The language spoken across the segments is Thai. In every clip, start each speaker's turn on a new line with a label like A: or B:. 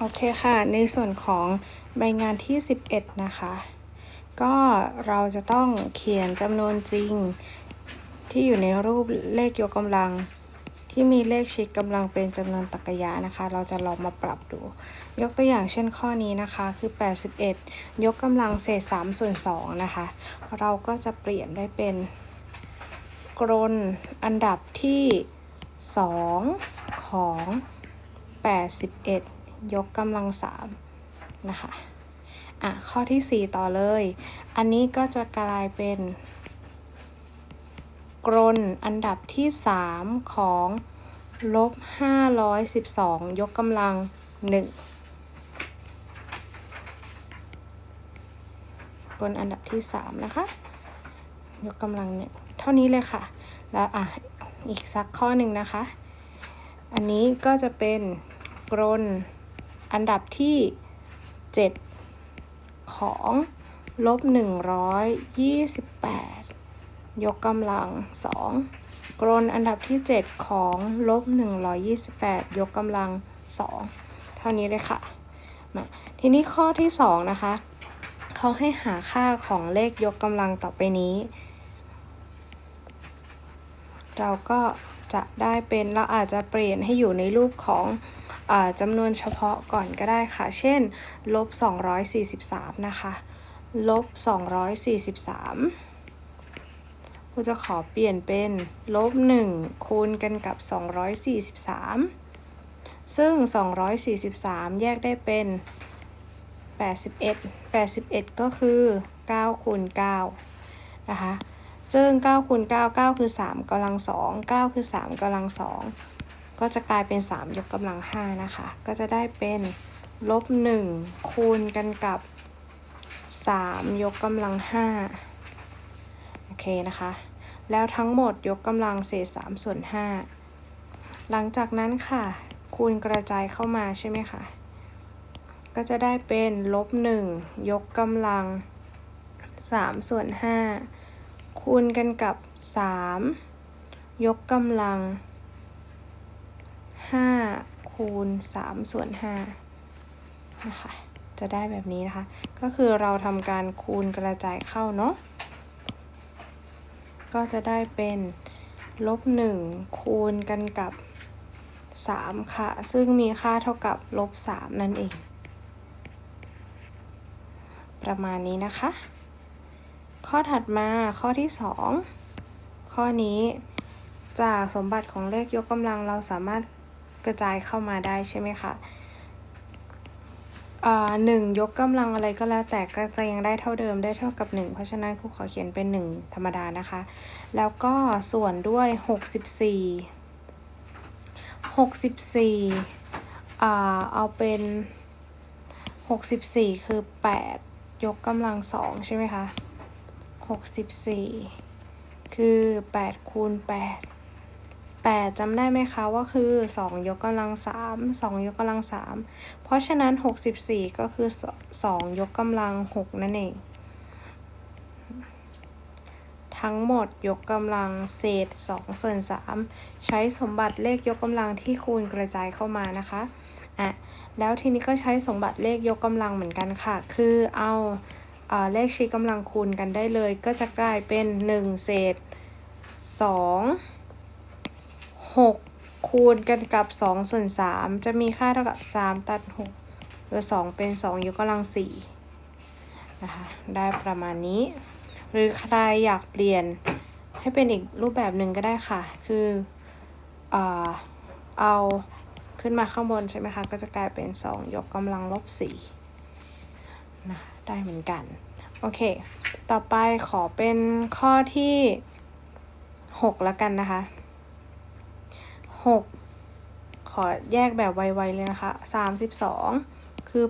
A: โอเคค่ะ ในส่วนของใบงานที่ 11 นะคะ ก็เราจะต้องเขียนจำนวนจริง ที่อยู่ในรูปเลขยกกำลัง ที่มีเลขชิดกำลังเป็นจำนวนตรรกะยะนะคะ เราจะลองมาปรับดู ยกตัวอย่างเช่นข้อนี้นะคะ คือ 81 ยกกำลังเศษ3ส่วน2นะคะ เราก็จะเปลี่ยนได้เป็น กรนอันดับที่ 2 ของ 81 ยกกำลัง3นะคะ อะ ข้อที่ 4 ต่อเลย อันนี้ก็จะกลายเป็น กรนอันดับที่ 3 ของลบ512 ยกกำลัง 1กรนอันดับที่ 3 นะคะ ยกกำลังหนึ่งเท่านี้เลยค่ะ แล้วอะ อีกสักข้อหนึ่งนะคะ อันนี้ก็จะเป็นกรน อันดับที่ 7 ของลบ 128 ยกกำลัง 2 กรนอันดับที่ 7 ของลบ 128 ยกกำลัง 2 เท่านี้เลยค่ะมาทีนี้ข้อที่ 2 นะคะ เขาให้หาค่าของเลขยกกำลังต่อไปนี้ เราก็จะได้เป็นเราอาจจะเปลี่ยนให้อยู่ในรูปของ จำนวนเฉพาะก่อนก็ได้ค่ะ เช่น ลบ 243 นะคะ ลบ 243กูจะขอเปลี่ยนเป็น ลบ 1 คูณกันกับ 243 ซึ่ง 243 แยกได้เป็น 81 81 ก็คือ9คูณ9นะคะ ซึ่ง9คูณ9 9 คือ 3กำลัง 2 9 คือ 3กำลัง 2 ก็จะกลายเป็น 3 ยกกำลัง 5 นะคะ ก็จะได้เป็นลบ 1 คูณกันกับ 3 ยกกำลัง 5 โอเคนะคะ แล้วทั้งหมดยกกำลังเศษ3ส่วน 5 หลังจากนั้นค่ะ คูณกระจายเข้ามาใช่ไหมคะ ก็จะได้เป็นลบ 1 ยกกำลัง 3 ส่วน 5 คูณกันกับ 3 ยกกำลัง5 คูณ3ส่วน5นะคะจะได้แบบนี้นะคะ ก็คือเราทำการคูณกระจายเข้าเนาะก็จะได้เป็นลบ1คูณกันกับ 3 ค่ะ ซึ่งมีค่าเท่ากับลบ3นั่นเอง ประมาณนี้นะคะ ข้อถัดมาข้อที่ 2 ข้อนี้จากสมบัติของเลขยกกำลังเราสามารถ ระจายเข้ามาได้ใช่ไหมคะอ่าหนึ่งยกกำลังอะไรก็แล้วแต่ก็จะยังได้เท่าเดิมได้เท่ากับ 1 เพราะฉะนั้นครูขอเขียนเป็น 1 ธรรมดานะคะ แล้วก็ส่วนด้วย 64 64อ่าเอาเป็น 64 คือ 8 ยกกำลัง2ใช่ไหมคะ 64 คือ 8 คูณ 8 8จำได้ไหมคะว่าคือ 2 ยกกำลัง 3 2 ยกกำลัง 3 เพราะฉะนั้น 64 ก็คือ 2 ยกกำลัง 6 นั่นเอง ทั้งหมดยกกำลังเศษ 2 ส่วน 3 ใช้สมบัติเลขยกกำลังที่คูณกระจายเข้ามานะคะอะแล้วทีนี้ก็ใช้สมบัติเลขยกกำลังเหมือนกันค่ะ คือเอาเอ่อเลขชี้กำลังคูณกันได้เลย ก็จะกลายเป็น 1 เศษ 2 6 คูณกันกับ 2 ส่วน 3 จะมีค่าเท่ากับ 3 ตัด6หรือ2เป็น 2 ยกกำลัง4นะคะได้ประมาณนี้ หรือใครอยากเปลี่ยนให้เป็นอีกรูปแบบหนึ่งก็ได้ค่ะ คือเออเอาขึ้นมาข้างบนใช่ไหมคะ ก็จะกลายเป็น 2 ยกกำลังลบ4นะได้เหมือนกัน โอเค ต่อไปขอเป็นข้อที่ 6 แล้วกันนะคะ หกขอแยกแบบไวๆเลยนะคะสามสิบสองคือ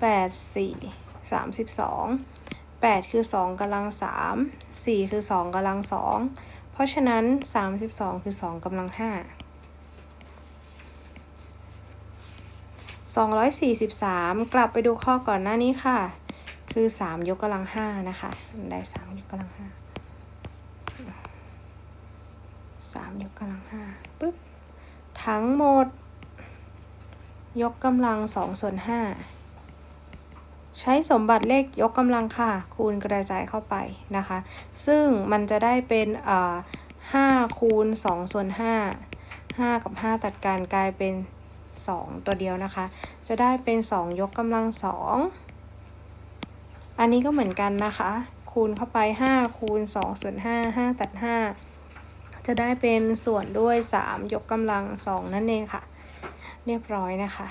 A: แปดสี่สามสิบสองแปดคือสองกำลังสามสี่คือสองกำลังสองเพราะฉะนั้นสามสิบสองคือสองกำลังห้าสองร้อยสี่สิบสามกลับไปดูข้อก่อนหน้านี้ค่ะ คือสามยกกำลังห้านะคะ ได้สามยกกำลังห้า 5 3ยกกำลัง5ปึ๊บทั้งหมด ยกกำลังสองส่วนห้าใช้สมบัติเลขยกกำลังค่ะ คูณกระจายเข้าไปนะคะ ซึ่งมันจะได้เป็นอ่าห้าคูณสองส่วนห้าห้ากับห้าตัดกันกลายเป็นสองตัวเดียวนะคะ จะได้เป็นสองยกกำลังสองอันนี้ก็เหมือนกันนะคะ คูณเข้าไปห้าคูณสองส่วนห้าห้าตัดห้า จะได้เป็นส่วนด้วยสามยกกำลังสองนั่นเองค่ะ เรียบร้อยนะคะ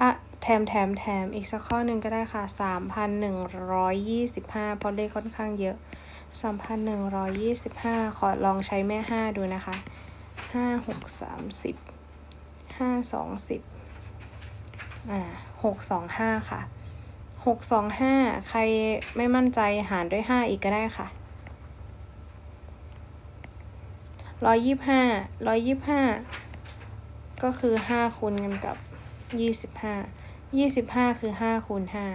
A: อะแถมแถมแถมอีกสักข้อหนึ่งก็ได้ค่ะ 3,125 เพราะเลขค่อนข้างเยอะ 3,125 ขอลองใช้แม่ 5 ดูนะคะ 5 6 30 5 2 10อ่า6 2 5 ค่ะ 6 2 5 ใครไม่มั่นใจหารด้วย 5 อีกก็ได้ค่ะ 125 125ก็คือห้าคูณกันกับยี่สิบห้ายี่สิบห้าคือห้าคูณห้า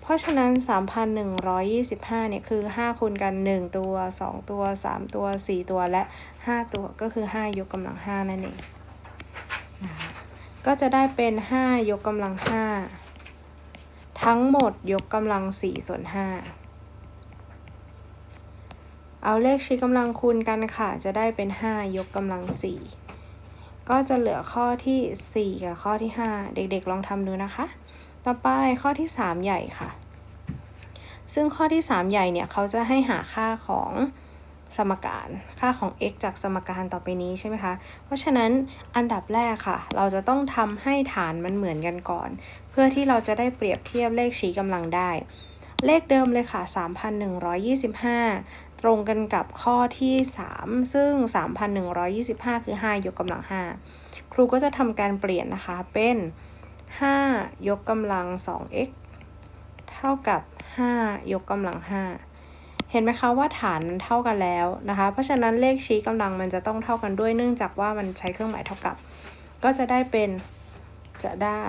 A: เพราะฉะนั้นสามพันหนึ่งร้อยยี่สิบห้าเนี่ยคือห้าคูณกันหนึ่งตัวสองตัวสามตัวสี่ตัวและห้าตัวก็คือห้ายกกำลังห้านั่นเองนะคะก็จะได้เป็นห้ายกกำลังห้าทั้งหมดยกกำลังสี่ส่วนห้า เอาเลขชี้กำลังคูณกันค่ะ จะได้เป็น 5 ยกกำลัง 4 ก็จะเหลือข้อที่ 4 กับข้อที่ 5 เด็กๆ ลองทำดูนะคะ ต่อไปข้อที่ 3 ใหญ่ค่ะ ซึ่งข้อที่ 3 ใหญ่เนี่ยเขาจะให้หาค่าของสมการค่าของ x จากสมการต่อไปนี้ใช่ไหมคะ เพราะฉะนั้นอันดับแรกค่ะ เราจะต้องทำให้ฐานมันเหมือนกันก่อน เพื่อที่เราจะได้เปรียบเทียบเลขชี้กำลังได้ เลขเดิมเลยค่ะ 3,125 ตรงกันกับข้อที่ 3 ซึ่ง 3,125 คือ 5 ยกกำลัง 5 ครูก็จะทำการเปลี่ยนนะคะ เป็น 5 ยกกำลัง 2x เท่ากับ 5 ยกกำลัง 5 เห็นไหมคะว่าฐานมันเท่ากันแล้วนะคะ เพราะฉะนั้นเลขชี้กำลังมันจะต้องเท่ากันด้วย เนื่องจากว่ามันใช้เครื่องหมายเท่ากับ ก็จะได้เป็น จะได้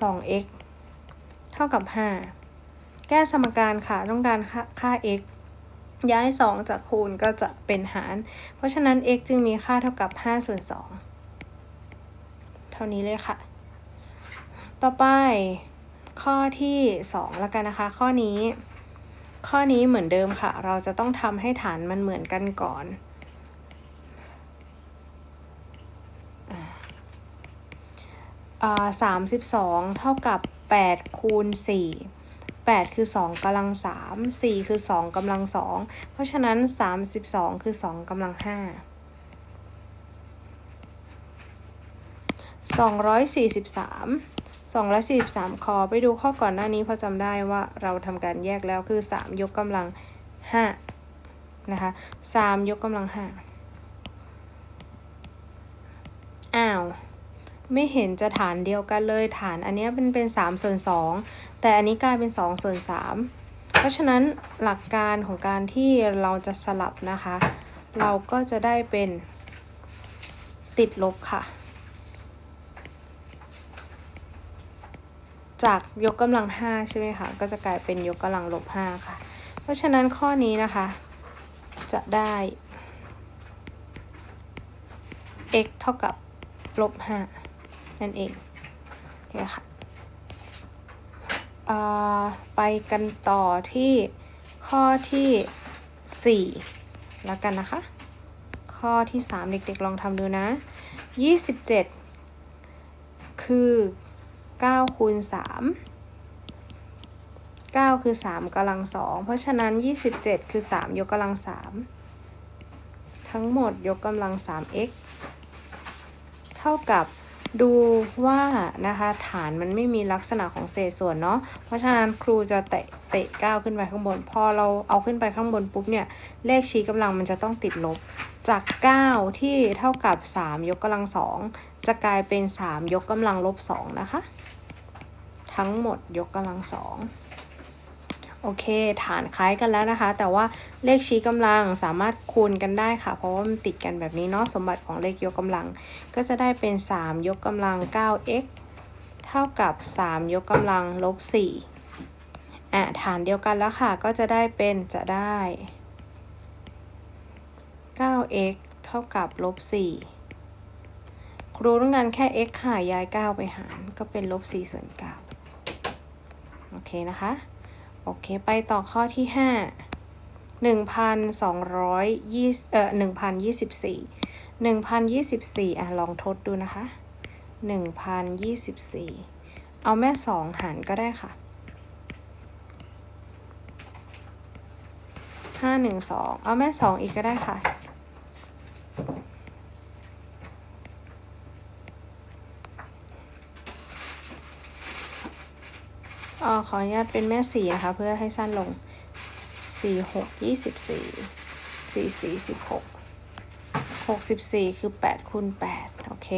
A: 2x เท่ากับ 5 แก้สมการค่ะต้องการค่า x ย้าย 2 จากคูณก็จะเป็นหาร เพราะฉะนั้น x จึงมีค่าเท่ากับ5ส่วน2เท่านี้เลยค่ะ ต่อไปข้อที่ 2 แล้วกันนะคะ ข้อนี้ ข้อนี้เหมือนเดิมค่ะ เราจะต้องทำให้ฐานมันเหมือนกันก่อน สามสิบสองเท่ากับแปดคูณสี่ แปดคือสองกำลังสามสี่คือสองกำลังสองเพราะฉะนั้นสามสิบสองคือสองกำลังห้าสองร้อยสี่สิบสามสองร้อยสี่สิบสามขอไปดูข้อก่อนหน้านี้เพราะจำได้ว่าเราทำการแยกแล้วคือสามยกกำลังห้านะคะสามยกกำลังห้าอ้าว ไม่เห็นจะฐานเดียวกันเลยฐานอันนี้เป็นเป็น3ส่วน2 แต่อันนี้กลายเป็น2ส่วน3เพราะฉะนั้นหลักการของการที่เราจะสลับนะคะ เราก็จะได้เป็นติดลบค่ะ จากยกกำลัง 5 ใช่ไหมคะ ก็จะกลายเป็นยกกำลังลบ 5 ค่ะ เพราะฉะนั้นข้อนี้นะคะ จะได้ x เท่ากับลบ 5 นั่นเองเนี่ยค่ะ ไปกันต่อที่ข้อที่ 4 แล้วกันนะคะ ข้อที่ 3 เด็กๆ ลองทำดูนะ 27 คือ9คูณ3 9 คือ 3กำลัง2เพราะฉะนั้น 27 คือ 3 ยกกำลัง 3 ทั้งหมดยกกำลัง 3x เท่ากับ ดูว่านะคะฐานมันไม่มีลักษณะของเศษส่วนเนาะ เพราะฉะนั้นครูจะเตะเตะก้าวขึ้นไปข้างบน พอเราเอาขึ้นไปข้างบนปุ๊บเนี่ยเลขชี้กำลังมันจะต้องติดลบ จาก 9 ที่เท่ากับ 3 ยกกำลัง2จะกลายเป็น 3 ยกกำลังลบ2นะคะ ทั้งหมดยกกำลัง2 โอเค ฐานคล้ายกันแล้วนะคะ แต่ว่าเลขชี้กำลังสามารถคูณกันได้ค่ะ เพราะว่ามันติดกันแบบนี้เนาะสมบัติของเลขยกกำลัง ก็จะได้เป็น 3 ยกกำลัง 9x เท่ากับ 3 ยกกำลังลบ4อะฐานเดียวกันแล้วค่ะ ก็จะได้เป็นจะได้ 9x เท่ากับลบ4ครูต้องการแค่ x ค่ะย้าย 9 ไปหาร ก็เป็นลบ4ส่วน9โอเคนะคะ โอเค ไปต่อข้อที่5 1,220เอ่อ1,024 1,024อะ ลองทดดูนะคะ1,024เอาแม่2หารก็ได้ค่ะ512เอาแม่2อีกก็ได้ค่ะ ออขออนุญาตเป็นแม่สี่นะคะ เพื่อให้สั้นลงสี่หกยี่สิบสี่สี่สี่สิบหกหกสิบสี่คือแปดคูณแปดโอเค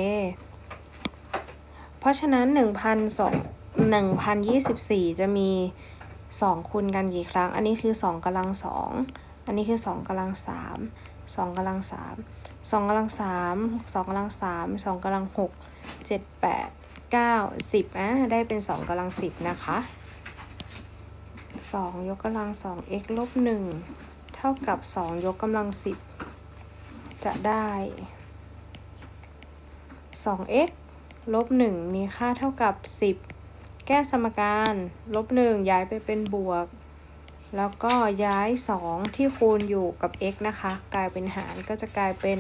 A: เพราะฉะนั้นหนึ่งพันสองหนึ่งพันยี่สิบสี่จะมีสองคูณกันกี่ครั้ง อันนี้คือสองกำลังสองอันนี้คือสองกำลังสามสองกำลังสามสองกำลังสามสองกำลังสามสองกำลังหกเจ็ดแปด เก้าสิบอะได้เป็นสองกำลังสิบนะคะสองยกกำลังสอง x ลบหนึ่งเท่ากับสองยกกำลังสิบจะได้สอง x ลบหนึ่งมีค่าเท่ากับสิบแก้สมการ ลบหนึ่งย้ายไปเป็นบวก แล้วก็ย้ายสองที่คูณอยู่กับ x นะคะ กลายเป็นหารก็จะกลายเป็น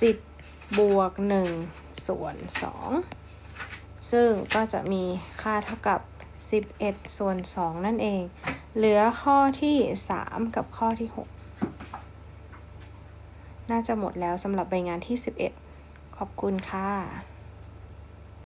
A: สิบบวกหนึ่งส่วนสอง ซึ่งก็จะมีค่าเท่ากับ 11 ส่วน 2 นั่นเอง เหลือข้อที่ 3 กับข้อที่ 6 น่าจะหมดแล้วสำหรับใบงานที่ 11 ขอบคุณค่ะ